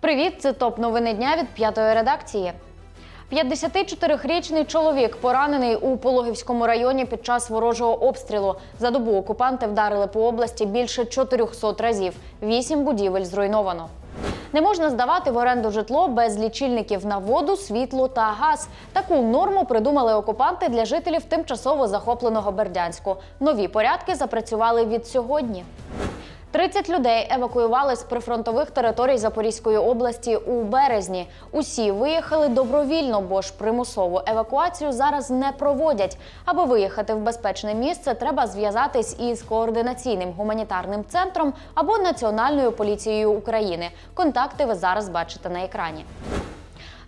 Привіт, це топ новини дня від п'ятої редакції. 54-річний чоловік поранений у Пологівському районі під час ворожого обстрілу. За добу окупанти вдарили по області більше 400 разів. Вісім будівель зруйновано. Не можна здавати в оренду житло без лічильників на воду, світло та газ. Таку норму придумали окупанти для жителів тимчасово захопленого Бердянську. Нові порядки запрацювали від сьогодні. 30 людей евакуювали з прифронтових територій Запорізької області у березні. Усі виїхали добровільно, бо ж примусову евакуацію зараз не проводять. Аби виїхати в безпечне місце, треба зв'язатись із координаційним гуманітарним центром або Національною поліцією України. Контакти ви зараз бачите на екрані.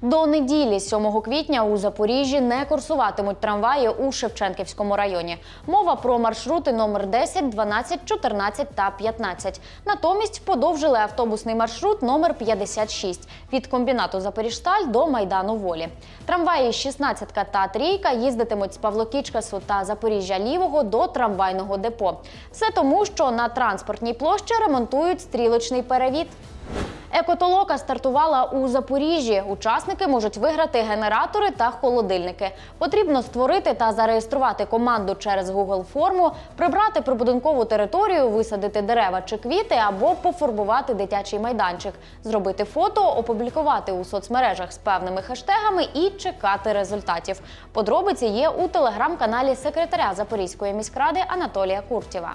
До неділі, 7 квітня, у Запоріжжі не курсуватимуть трамваї у Шевченківському районі. Мова про маршрути номер 10, 12, 14 та 15. Натомість подовжили автобусний маршрут номер 56 від комбінату Запоріжсталь до Майдану Волі. Трамваї 16 та трійка їздитимуть з Павлокічкасу та Запоріжжя Лівого до трамвайного депо. Все тому, що на транспортній площі ремонтують стрілочний перевід. Екотолока стартувала у Запоріжжі. Учасники можуть виграти генератори та холодильники. Потрібно створити та зареєструвати команду через Google форму, прибрати прибудинкову територію, висадити дерева чи квіти або пофарбувати дитячий майданчик, зробити фото, опублікувати у соцмережах з певними хештегами і чекати результатів. Подробиці є у телеграм-каналі секретаря Запорізької міськради Анатолія Куртєва.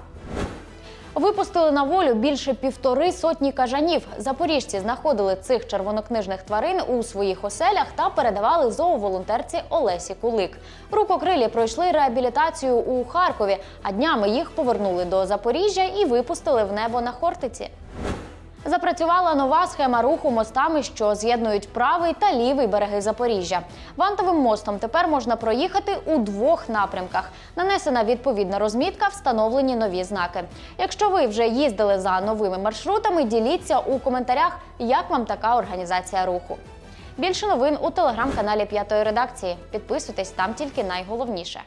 Випустили на волю більше півтори сотні кажанів. Запоріжці знаходили цих червонокнижних тварин у своїх оселях та передавали зооволонтерці Олесі Кулик. Рукокрилі пройшли реабілітацію у Харкові, а днями їх повернули до Запоріжжя і випустили в небо на Хортиці. Запрацювала нова схема руху мостами, що з'єднують правий та лівий береги Запоріжжя. Вантовим мостом тепер можна проїхати у двох напрямках. Нанесена відповідна розмітка, встановлені нові знаки. Якщо ви вже їздили за новими маршрутами, діліться у коментарях, як вам така організація руху. Більше новин у телеграм-каналі П'ятої редакції. Підписуйтесь там тільки найголовніше.